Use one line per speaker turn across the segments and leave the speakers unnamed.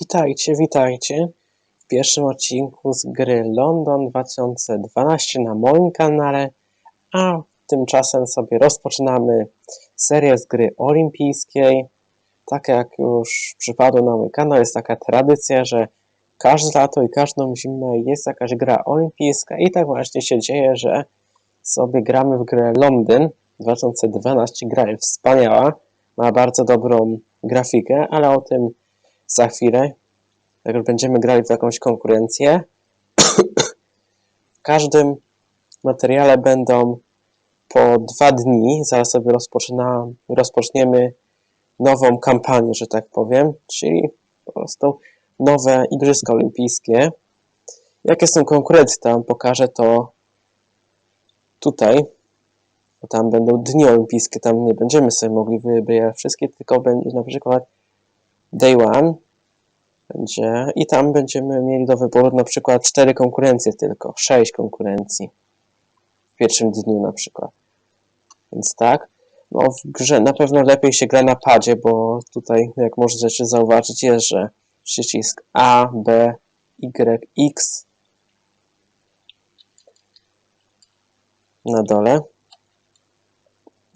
Witajcie, witajcie w pierwszym odcinku z gry London 2012 na moim kanale, a tymczasem sobie rozpoczynamy serię z gry olimpijskiej. Tak jak już przypadło na mój kanał, jest taka tradycja, że każde lato i każdą zimę jest jakaś gra olimpijska i tak właśnie się dzieje, że sobie gramy w grę Londyn 2012. Gra jest wspaniała, ma bardzo dobrą grafikę, ale o tym za chwilę, jak już będziemy grali w jakąś konkurencję. w każdym materiale będą po dwa dni. Zaraz sobie rozpoczniemy nową kampanię, że tak powiem, czyli po prostu nowe Igrzyska Olimpijskie. Jakie są konkurencje, tam pokażę to tutaj. Bo tam będą dni olimpijskie, tam nie będziemy sobie mogli wybierać wszystkie, tylko będzie na przykład Day One, będzie i tam będziemy mieli do wyboru na przykład cztery konkurencje tylko, sześć konkurencji w pierwszym dniu na przykład. Więc tak, no w grze na pewno lepiej się gra na padzie, bo tutaj jak możecie zauważyć jest, że przycisk A, B, Y, X na dole.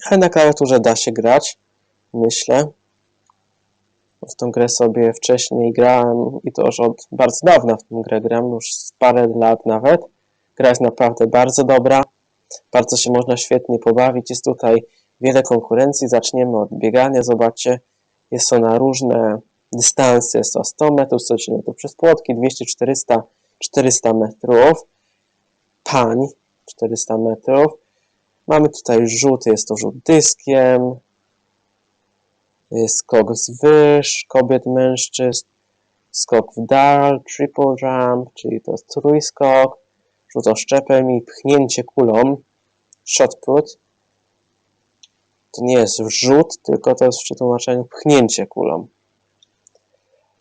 Ale na klawiaturze da się grać, myślę. W tą grę sobie wcześniej grałem i to już od bardzo dawna w tą grę gram, już z parę lat nawet. Gra jest naprawdę bardzo dobra, bardzo się można świetnie pobawić. Jest tutaj wiele konkurencji. Zaczniemy od biegania. Zobaczcie, jest to na różne dystanse. Jest to 100 metrów, 100 metrów przez płotki, 200, 400, 400 metrów. Pań, 400 metrów. Mamy tutaj rzut, jest to rzut dyskiem, skok z wyż, kobiet, mężczyzn, skok w dal, triple jump, czyli to jest trójskok, rzut oszczepem i pchnięcie kulą, shot put. To nie jest rzut, tylko to jest w przetłumaczeniu pchnięcie kulą.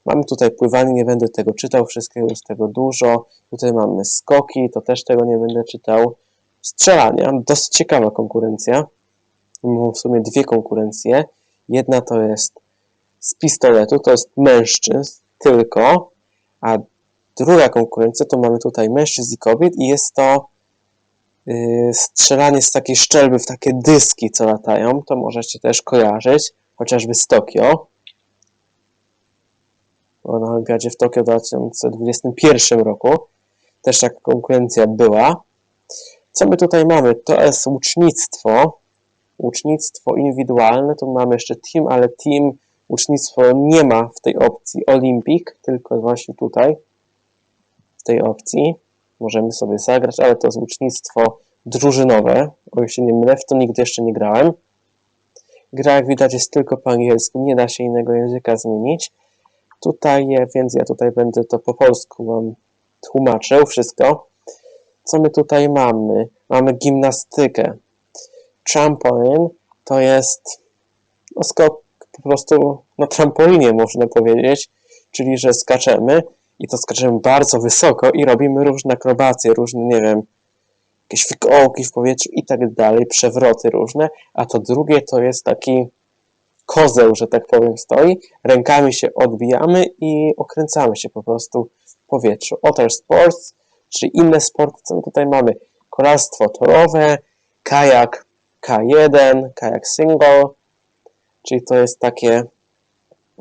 Mamy tutaj pływanie, nie będę tego czytał, wszystkiego jest tego dużo. Tutaj mamy skoki, to też tego nie będę czytał. Strzelania, dosyć ciekawa konkurencja. Mam w sumie dwie konkurencje. Jedna to jest z pistoletu, to jest mężczyzn tylko, a druga konkurencja to mamy tutaj mężczyzn i kobiet i jest to yy, strzelanie z takiej szczelby w takie dyski, co latają. To możecie też kojarzyć, chociażby z Tokio. Bo na Olimpiadzie w Tokio w 2021 roku też taka konkurencja była. Co my tutaj mamy? To jest łucznictwo ucznictwo indywidualne, to mamy jeszcze team, ale team, ucznictwo nie ma w tej opcji Olympic, tylko właśnie tutaj, w tej opcji. Możemy sobie zagrać, ale to jest ucznictwo drużynowe, o ile się nie mylę, w to nigdy jeszcze nie grałem. Gra, jak widać, jest tylko po angielsku, nie da się innego języka zmienić. Tutaj, więc ja tutaj będę to po polsku wam tłumaczył wszystko. Co my tutaj mamy? Mamy gimnastykę trampolin to jest no, skok po prostu na trampolinie, można powiedzieć, czyli że skaczemy i to skaczemy bardzo wysoko i robimy różne akrobacje, różne, nie wiem, jakieś fikołki w powietrzu i tak dalej, przewroty różne, a to drugie to jest taki kozeł, że tak powiem, stoi, rękami się odbijamy i okręcamy się po prostu w powietrzu. Otter Sports, czyli inne sporty, co tutaj mamy? Kolarstwo torowe, kajak, K1, kajak single, czyli to jest takie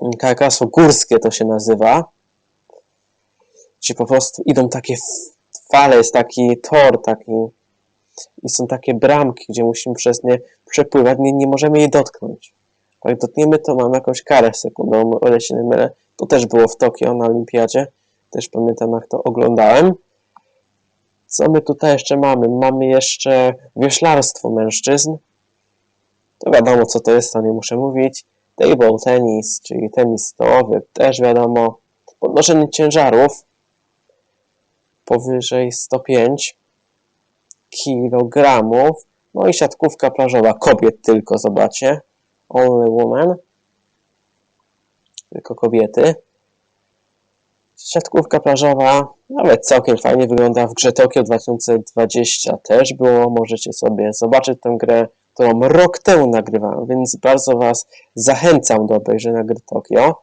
mm, kajakarstwo górskie to się nazywa, gdzie po prostu idą takie fale, jest taki tor, taki i są takie bramki, gdzie musimy przez nie przepływać, nie, nie możemy jej dotknąć. Jak dotkniemy, to mamy jakąś karę sekundą, o ile się nie mylę. To też było w Tokio na olimpiadzie. Też pamiętam, jak to oglądałem. Co my tutaj jeszcze mamy? Mamy jeszcze wioślarstwo mężczyzn. To wiadomo, co to jest, to nie muszę mówić. Table tennis, czyli tenis stołowy, też wiadomo. Podnoszenie ciężarów powyżej 105 kg. No i siatkówka plażowa kobiet tylko, zobaczcie. Only woman. Tylko kobiety. Siatkówka plażowa nawet całkiem fajnie wygląda w grze Tokio 2020 też było. Możecie sobie zobaczyć tę grę, którą rok temu nagrywałem, więc bardzo Was zachęcam do obejrzenia gry Tokio.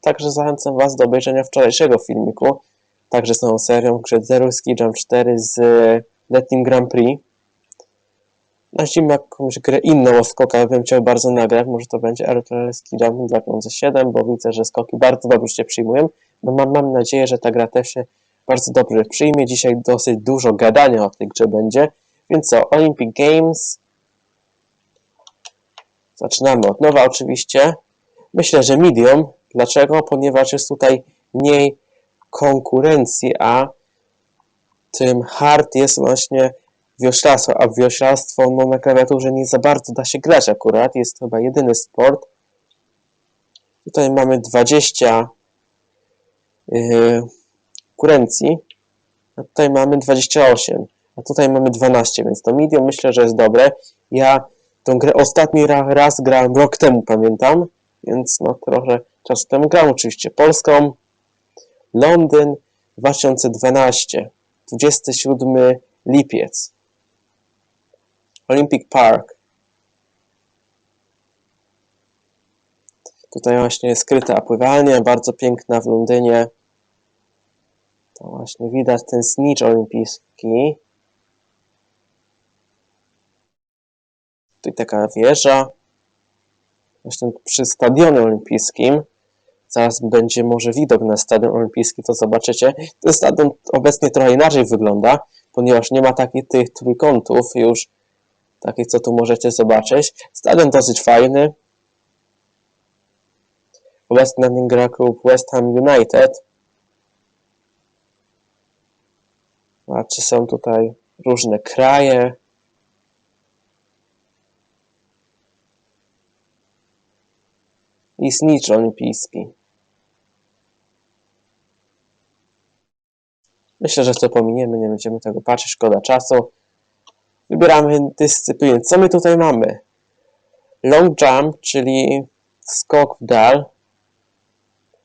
Także zachęcam Was do obejrzenia wczorajszego filmiku, także z nową serią grze Zero Ski Jump 4 z letnim Grand Prix. Na zimę jakąś grę inną o skokach bym chciał bardzo nagrać, może to będzie Aerotrail Ski Jump 2007, bo widzę, że skoki bardzo dobrze się przyjmują. No mam, mam nadzieję, że ta gra też się bardzo dobrze przyjmie. Dzisiaj dosyć dużo gadania o tej grze będzie. Więc co, Olympic Games. Zaczynamy od nowa oczywiście. Myślę, że medium. Dlaczego? Ponieważ jest tutaj mniej konkurencji, a tym hard jest właśnie wioślarstwo, a wioślarstwo no, na klawiaturze nie za bardzo da się grać akurat. Jest to chyba jedyny sport. Tutaj mamy 20 yy, konkurencji, a tutaj mamy 28, a tutaj mamy 12, więc to medium myślę, że jest dobre. Ja tą grę ostatni raz grałem rok temu, pamiętam, więc no trochę czasu temu grałem oczywiście Polską. Londyn 2012, 27 lipiec. Olympic Park. Tutaj właśnie skryta pływalnia, bardzo piękna w Londynie. To właśnie widać ten znicz olimpijski. Tutaj taka wieża. Właśnie przy stadionie olimpijskim. Zaraz będzie może widok na stadion olimpijski, to zobaczycie. Ten stadion obecnie trochę inaczej wygląda, ponieważ nie ma takich tych trójkątów już, takich co tu możecie zobaczyć. Stadion dosyć fajny. Obecnie na nim gra klub West Ham United. A czy są tutaj różne kraje? I znicz olimpijski. Myślę, że to pominiemy, nie będziemy tego patrzeć, szkoda czasu. Wybieramy dyscyplinę. Co my tutaj mamy? Long jump, czyli skok w dal.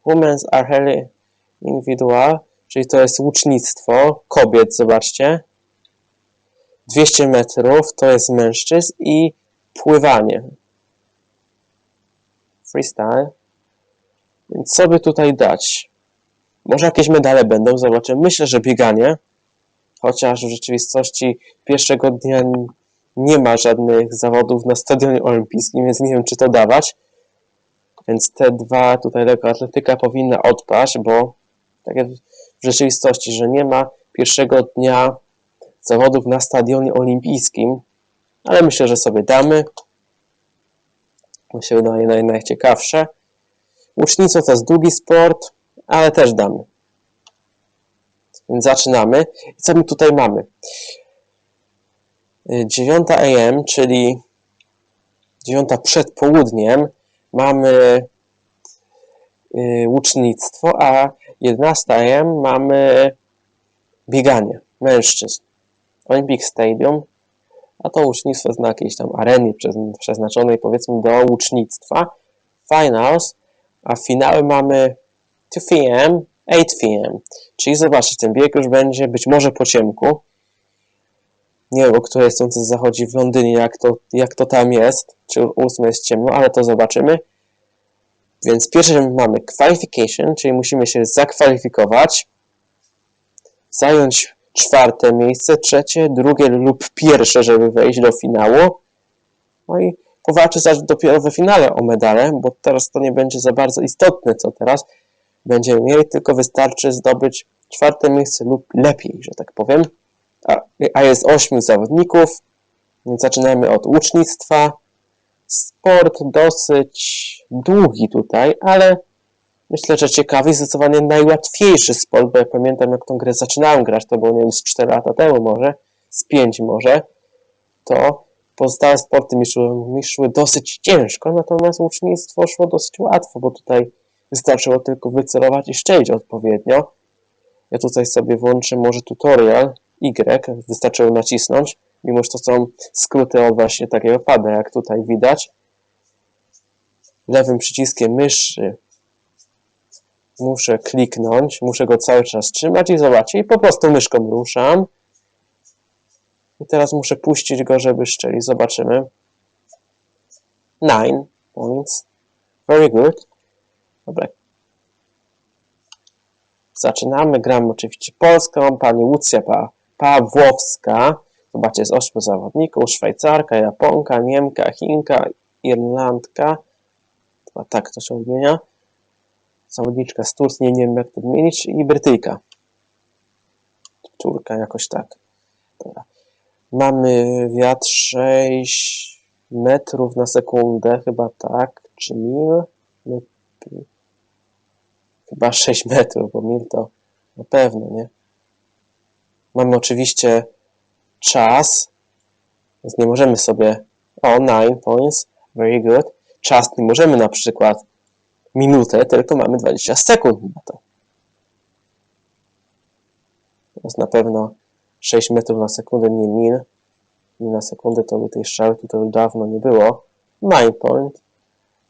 Women's archery individual, czyli to jest łucznictwo kobiet, zobaczcie. 200 metrów to jest mężczyzn i pływanie. Freestyle. Więc co by tutaj dać? Może jakieś medale będą, zobaczymy. Myślę, że bieganie, chociaż w rzeczywistości pierwszego dnia nie ma żadnych zawodów na stadionie olimpijskim, więc nie wiem, czy to dawać. Więc te dwa, tutaj lekkoatletyka powinna odpaść, bo tak jak w rzeczywistości, że nie ma pierwszego dnia zawodów na stadionie olimpijskim, ale myślę, że sobie damy. To się wydaje naj, najciekawsze. Łucznictwo to jest długi sport, ale też damy. Więc zaczynamy. I co my tutaj mamy? 9 AM, czyli 9 przed południem, mamy y, łucznictwo, a 11 AM mamy bieganie mężczyzn. Olympic Stadium, a to łucznictwo jest na jakiejś tam arenie przeznaczonej powiedzmy do łucznictwa. Finals, a finały mamy 2 p.m., 8 p.m. Czyli zobaczcie, ten bieg już będzie być może po ciemku. Nie wiem, o której słońce zachodzi w Londynie, jak to, jak to tam jest. Czy o 8 jest ciemno, ale to zobaczymy. Więc pierwsze mamy qualification, czyli musimy się zakwalifikować, zająć czwarte miejsce, trzecie, drugie lub pierwsze, żeby wejść do finału. No i powalczyć dopiero we finale o medale, bo teraz to nie będzie za bardzo istotne, co teraz będziemy mieli, tylko wystarczy zdobyć czwarte miejsce lub lepiej, że tak powiem. A, a jest ośmiu zawodników, więc zaczynamy od łucznictwa. Sport dosyć długi tutaj, ale myślę, że ciekawy, zdecydowanie najłatwiejszy sport, bo ja pamiętam jak tą grę zaczynałem grać, to było nie wiem, z 4 lata temu może, z 5 może, to pozostałe sporty mi szły, mi szły dosyć ciężko, natomiast łucznictwo szło dosyć łatwo, bo tutaj wystarczyło tylko wycelować i szczelić odpowiednio. Ja tutaj sobie włączę może tutorial Y, wystarczyło nacisnąć, mimo że to są skróty od właśnie takiego pada, jak tutaj widać. Lewym przyciskiem myszy muszę kliknąć, muszę go cały czas trzymać i zobaczyć. I po prostu myszką ruszam. I teraz muszę puścić go, żeby szczelić. Zobaczymy. 9 points. Very good. Dobra. Zaczynamy, gramy oczywiście polską, pani Łucja pa Pawłowska. Zobaczcie, jest ośmiu zawodników, Szwajcarka, Japonka, Niemka, Chinka, Irlandka. Chyba tak to się odmienia. Zawodniczka z Turcji, nie wiem jak to odmienić, i Brytyjka. Turka jakoś tak. Dobra. Mamy wiatr 6 metrów na sekundę, chyba tak, czy mil? Chyba 6 metrów, bo mil to na pewno, nie? Mamy oczywiście czas, więc nie możemy sobie, o, 9 points, very good. Czas nie możemy na przykład minutę, tylko mamy 20 sekund na to. To jest na pewno 6 metrów na sekundę, nie mil. Mil na sekundę to by tej strzały tutaj dawno nie było. 9 point.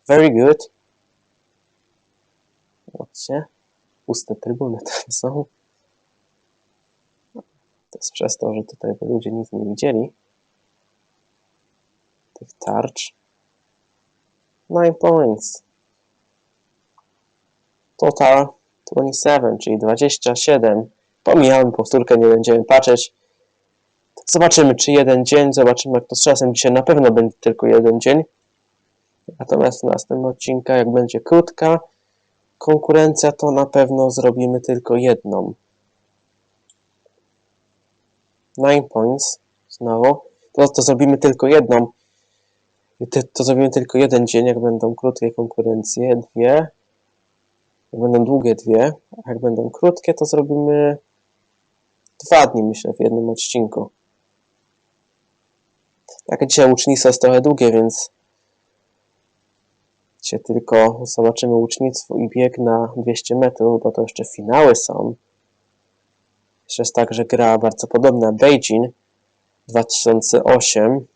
Very good. Zobaczcie. Puste trybuny tam są. Jest przez to, że tutaj by ludzie nic nie widzieli. Tych tarcz. 9 points. Total 27, czyli 27. Pomijamy powtórkę, nie będziemy patrzeć. Zobaczymy, czy jeden dzień, zobaczymy, jak to z czasem. Dzisiaj na pewno będzie tylko jeden dzień. Natomiast w następnym odcinku, jak będzie krótka konkurencja, to na pewno zrobimy tylko jedną. 9 points. Znowu. To, to zrobimy tylko jedną. Te- To zrobimy tylko jeden dzień, jak będą krótkie konkurencje. Dwie. Jak będą długie dwie. A jak będą krótkie, to zrobimy dwa dni, myślę, w jednym odcinku. Tak, dzisiaj łucznictwo jest trochę długie, więc dzisiaj tylko zobaczymy łucznictwo i bieg na 200 metrów, bo to jeszcze finały są. Jeszcze jest także gra bardzo podobna Beijing 2008.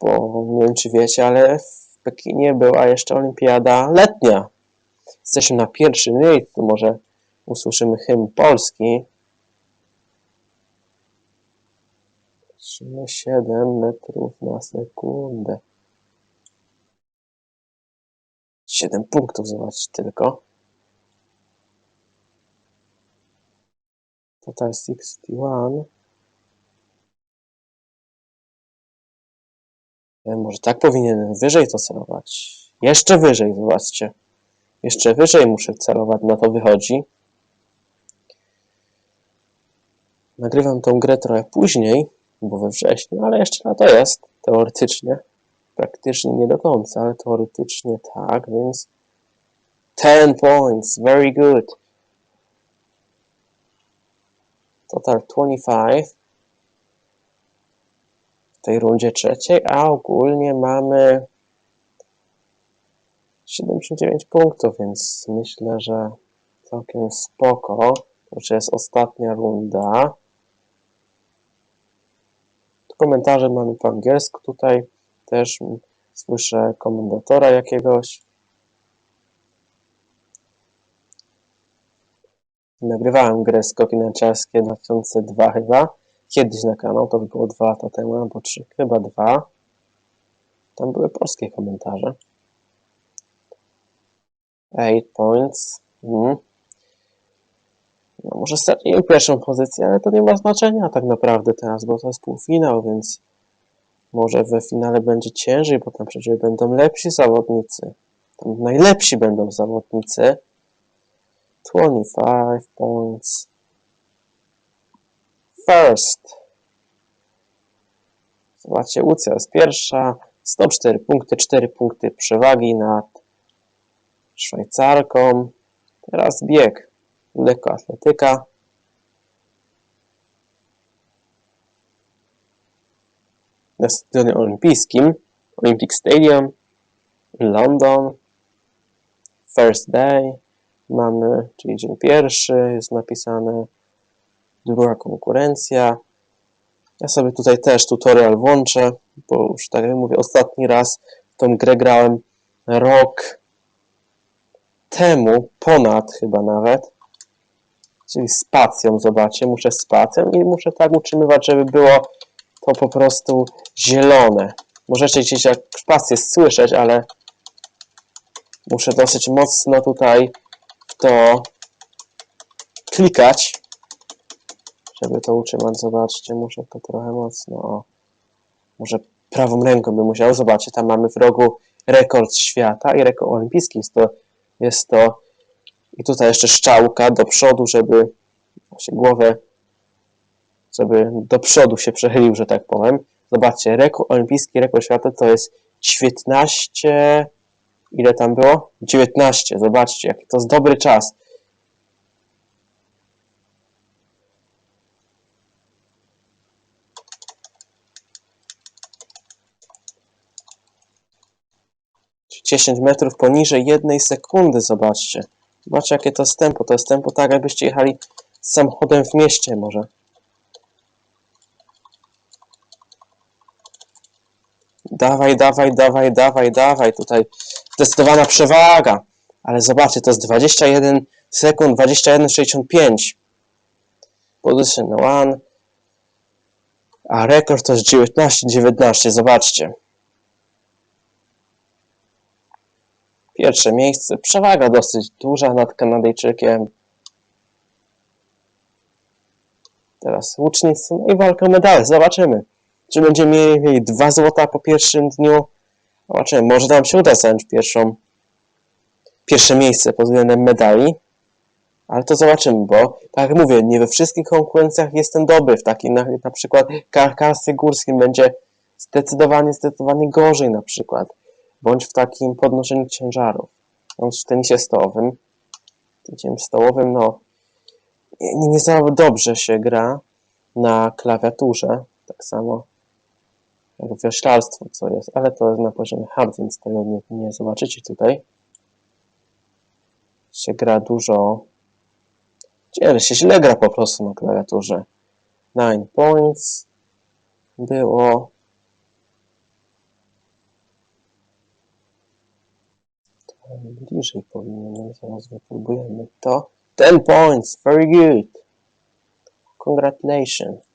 Bo nie wiem, czy wiecie, ale w Pekinie była jeszcze olimpiada letnia. Jesteśmy na pierwszym miejscu, może usłyszymy hymn polski. 7 metrów na sekundę. 7 punktów, zobaczcie tylko. Total 61. Ja może tak powinienem wyżej to celować. Jeszcze wyżej, zobaczcie. Jeszcze wyżej muszę celować, na to wychodzi. Nagrywam tą grę trochę później, bo we wrześniu, ale jeszcze na to jest, teoretycznie. Praktycznie nie do końca, ale teoretycznie tak, więc 10 points, very good. Total 25 w tej rundzie trzeciej, a ogólnie mamy 79 punktów, więc myślę, że całkiem spoko. To jest ostatnia runda. Komentarze mamy po angielsku tutaj. Też słyszę komentatora jakiegoś. Nagrywałem grę Skoki Narciarskie 2002 chyba. Kiedyś na kanał, to było dwa lata temu, albo trzy, chyba dwa. Tam były polskie komentarze. 8 points. Mhm. No może stracimy pierwszą pozycję, ale to nie ma znaczenia tak naprawdę teraz, bo to jest półfinał, więc może we finale będzie ciężej, bo tam przecież będą lepsi zawodnicy. Tam najlepsi będą zawodnicy. 25 points. First. Zobaczcie, Łucja jest pierwsza. 104 punkty, 4 punkty przewagi nad Szwajcarką. Teraz bieg. Lekkoatletyka. Na stadionie olimpijskim. Olympic Stadium. London. First day. Mamy, czyli dzień pierwszy, jest napisane druga konkurencja. Ja sobie tutaj też tutorial włączę, bo już tak jak mówię, ostatni raz tą grę grałem rok temu, ponad chyba nawet. Czyli spacją, zobaczcie, muszę spacją i muszę tak utrzymywać, żeby było to po prostu zielone. Możecie gdzieś jak spację słyszeć, ale muszę dosyć mocno tutaj to klikać, żeby to utrzymać. Zobaczcie, muszę to trochę mocno. O. Może prawą ręką bym musiał. Zobaczcie, tam mamy w rogu rekord świata i rekord olimpijski. Jest to, jest to i tutaj jeszcze szczałka do przodu, żeby właśnie głowę, żeby do przodu się przechylił, że tak powiem. Zobaczcie, rekord olimpijski, rekord świata to jest 19, ile tam było? 19, zobaczcie, jaki to jest dobry czas. Dziesięć metrów poniżej jednej sekundy, zobaczcie. Zobaczcie, jakie to jest tempo. To jest tempo tak, jakbyście jechali samochodem w mieście może. Dawaj, dawaj, dawaj, dawaj, dawaj. Tutaj zdecydowana przewaga. Ale zobaczcie, to jest 21 sekund, 21,65. Position one. A rekord to jest 19,19. Zobaczcie. Pierwsze miejsce. Przewaga dosyć duża nad Kanadyjczykiem. Teraz łucznictwo no i walka o medale. Zobaczymy. Czy będziemy mieli dwa złota po pierwszym dniu? Zobaczymy. Może nam się uda zająć pierwszą, pierwsze miejsce pod względem medali. Ale to zobaczymy, bo tak jak mówię, nie we wszystkich konkurencjach jestem dobry. W takim na, na przykład karkarstwie górskim będzie zdecydowanie, zdecydowanie gorzej na przykład. Bądź w takim podnoszeniu ciężarów. Bądź w tenisie stołowym. W tenisie stołowym, no, nie, nie, nie dobrze się gra na klawiaturze. Tak samo jak wioślarstwo, co jest, ale to jest na poziomie hard, więc tego nie, nie zobaczycie tutaj. Się gra dużo. Ciężej się źle gra po prostu na klawiaturze. 9 points było. Bliżej powinienem, zaraz wypróbujemy to. 10 points, very good. Congratulations.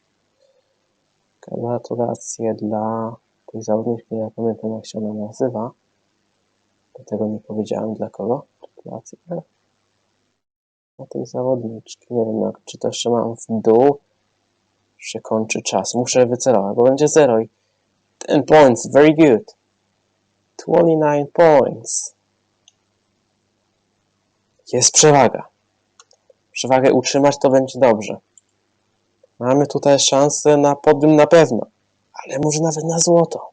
Gratulacje dla tej zawodniczki, ja pamiętam jak się ona nazywa. Dlatego nie powiedziałem dla kogo. Gratulacje dla tej zawodniczki. Nie wiem, jak, czy to jeszcze mam w dół. Już się kończy czas. Muszę wycelować, bo będzie 0 i 10 points, very good. 29 points. Jest przewaga. Przewagę utrzymać to będzie dobrze. Mamy tutaj szansę na podium na pewno, ale może nawet na złoto.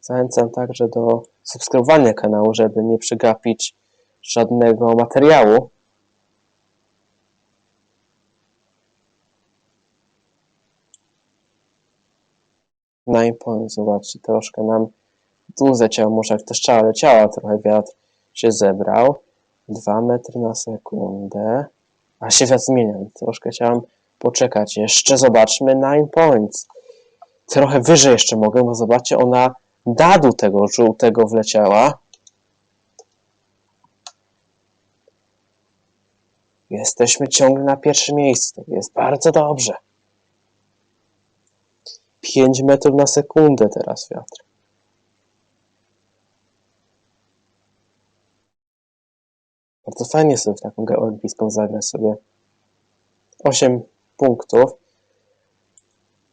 Zachęcam także do subskrybowania kanału, żeby nie przegapić żadnego materiału. Nine points, zobaczcie, troszkę nam tu zleciało, może jak ta strzała leciała, trochę wiatr się zebrał. 2 metry na sekundę. A się wiatr zmienia, troszkę chciałem poczekać. Jeszcze zobaczmy 9 points. Trochę wyżej jeszcze mogę, bo zobaczcie, ona dadu tego żółtego wleciała. Jesteśmy ciągle na pierwszym miejscu. Jest bardzo dobrze. 5 metrów na sekundę teraz wiatr. Bardzo fajnie sobie w taką grę olimpijską zagrać sobie 8 punktów.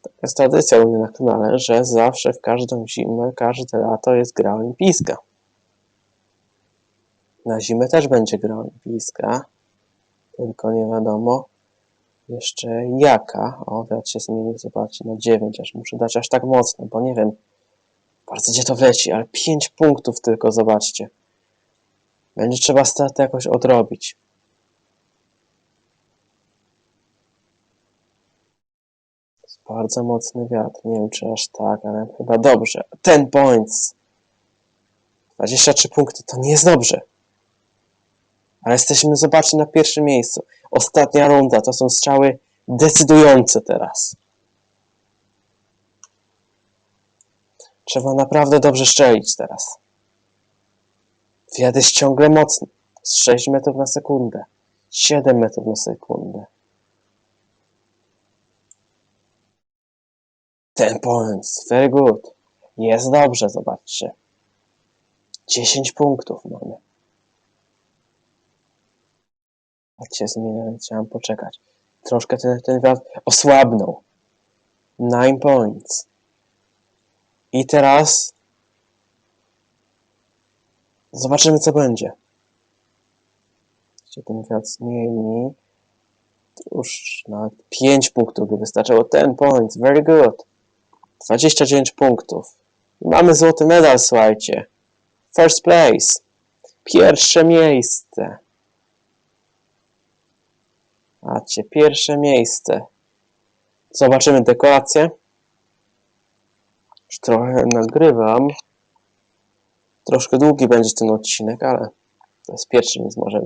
Taka jest tradycja u mnie na kanale, że zawsze w każdą zimę, każde lato jest gra olimpijska. Na zimę też będzie gra olimpijska, tylko nie wiadomo jeszcze jaka. O, wiatr się zmienił, zobaczcie, na 9, aż muszę dać aż tak mocno, bo nie wiem bardzo gdzie to wleci, ale 5 punktów tylko, zobaczcie. Będzie trzeba straty jakoś odrobić. Jest bardzo mocny wiatr. Nie wiem, czy aż tak, ale chyba dobrze. Ten points. 23 punkty to nie jest dobrze. Ale jesteśmy, zobaczcie, na pierwszym miejscu. Ostatnia runda to są strzały decydujące teraz. Trzeba naprawdę dobrze strzelić teraz. Wiatr jest ciągle mocny. Jest 6 metrów na sekundę. 7 metrów na sekundę. Ten points. Very good. Jest dobrze, zobaczcie. 10 punktów mamy. A cię zmieniam, chciałem poczekać. Troszkę ten, ten wiatr osłabnął. 9 points. I teraz zobaczymy, co będzie. Się ten wiatr zmieni. Już nawet 5 punktów by wystarczyło. 10 points, very good. 29 punktów. Mamy złoty medal, słuchajcie. First place. Pierwsze miejsce. Macie pierwsze miejsce. Zobaczymy dekorację. Już trochę nagrywam. Troszkę długi będzie ten odcinek, ale to jest pierwszy, więc może.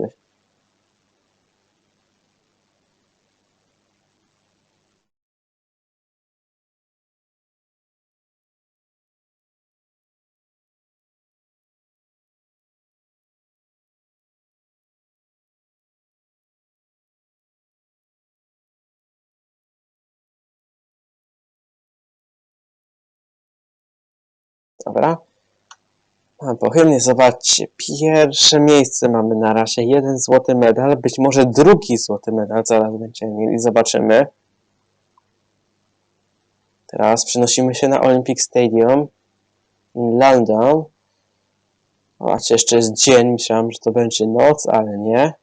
Dobra. A pochylnie zobaczcie. Pierwsze miejsce mamy na razie. Jeden złoty medal. Być może drugi złoty medal zaraz będziemy mieli. Zobaczymy. Teraz przenosimy się na Olympic Stadium in London. Zobaczcie, jeszcze jest dzień. Myślałem, że to będzie noc, ale nie.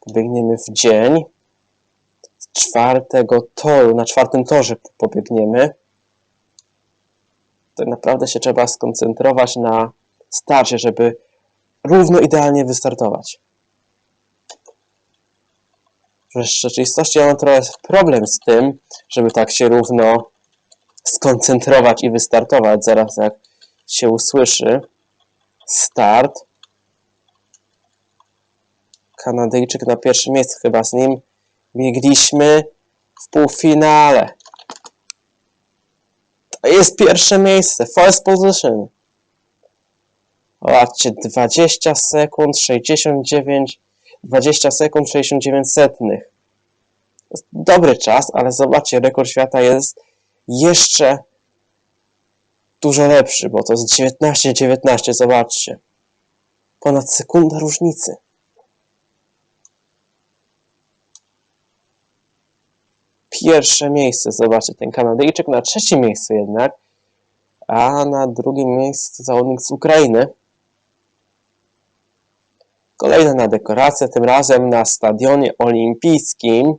Pobiegniemy w dzień. Z czwartego toru, na czwartym torze pobiegniemy tak naprawdę się trzeba skoncentrować na starcie, żeby równo idealnie wystartować. W rzeczywistości ja mam trochę problem z tym, żeby tak się równo skoncentrować i wystartować zaraz jak się usłyszy start. Kanadyjczyk na pierwszym miejscu chyba z nim biegliśmy w półfinale. Jest pierwsze miejsce. First position. Zobaczcie, 20 sekund, 69, 20 sekund, 69 setnych. Dobry czas, ale zobaczcie, rekord świata jest jeszcze dużo lepszy, bo to jest 19-19, zobaczcie. Ponad sekunda różnicy. Pierwsze miejsce. Zobaczcie, ten Kanadyjczyk na trzecim miejscu jednak, a na drugim miejscu zawodnik z Ukrainy. Kolejna dekoracja, tym razem na stadionie olimpijskim.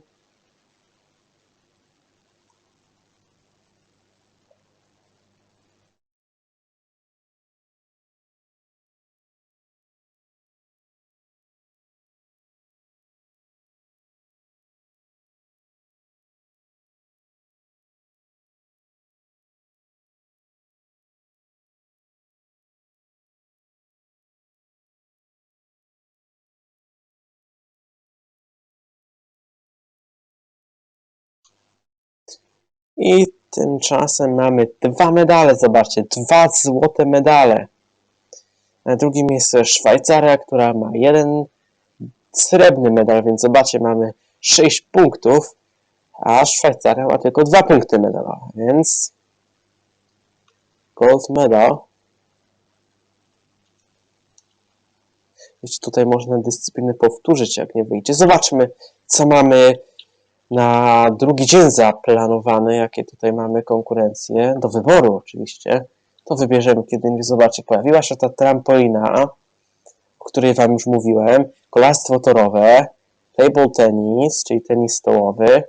I tymczasem mamy dwa medale, zobaczcie, dwa złote medale. Na drugim miejscu Szwajcaria, która ma jeden srebrny medal, więc zobaczcie, mamy 6 punktów, a Szwajcaria ma tylko dwa punkty medalowe, więc gold medal. Jeszcze tutaj można dyscypliny powtórzyć, jak nie wyjdzie. Zobaczmy, co mamy na drugi dzień zaplanowane, jakie tutaj mamy konkurencje, do wyboru oczywiście, to wybierzemy, kiedy zobaczcie, pojawiła się ta trampolina, o której Wam już mówiłem, kolarstwo torowe, table tennis, czyli tenis stołowy,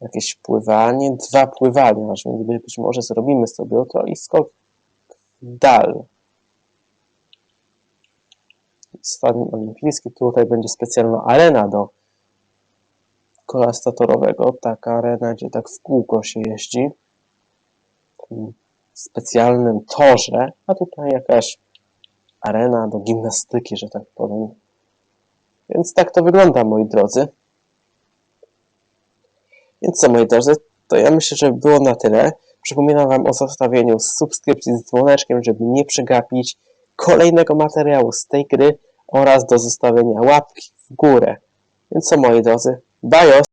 jakieś pływanie, dwa pływania, aż być może zrobimy sobie to i skok dal. Stadion Olimpijski, tutaj będzie specjalna arena do kolarstwa torowego, taka arena, gdzie tak w kółko się jeździ, w specjalnym torze, a tutaj jakaś arena do gimnastyki, że tak powiem. Więc tak to wygląda, moi drodzy. Więc co, moi drodzy, to ja myślę, że było na tyle. Przypominam Wam o zostawieniu subskrypcji z dzwoneczkiem, żeby nie przegapić kolejnego materiału z tej gry oraz do zostawienia łapki w górę. Więc co, moi drodzy, maior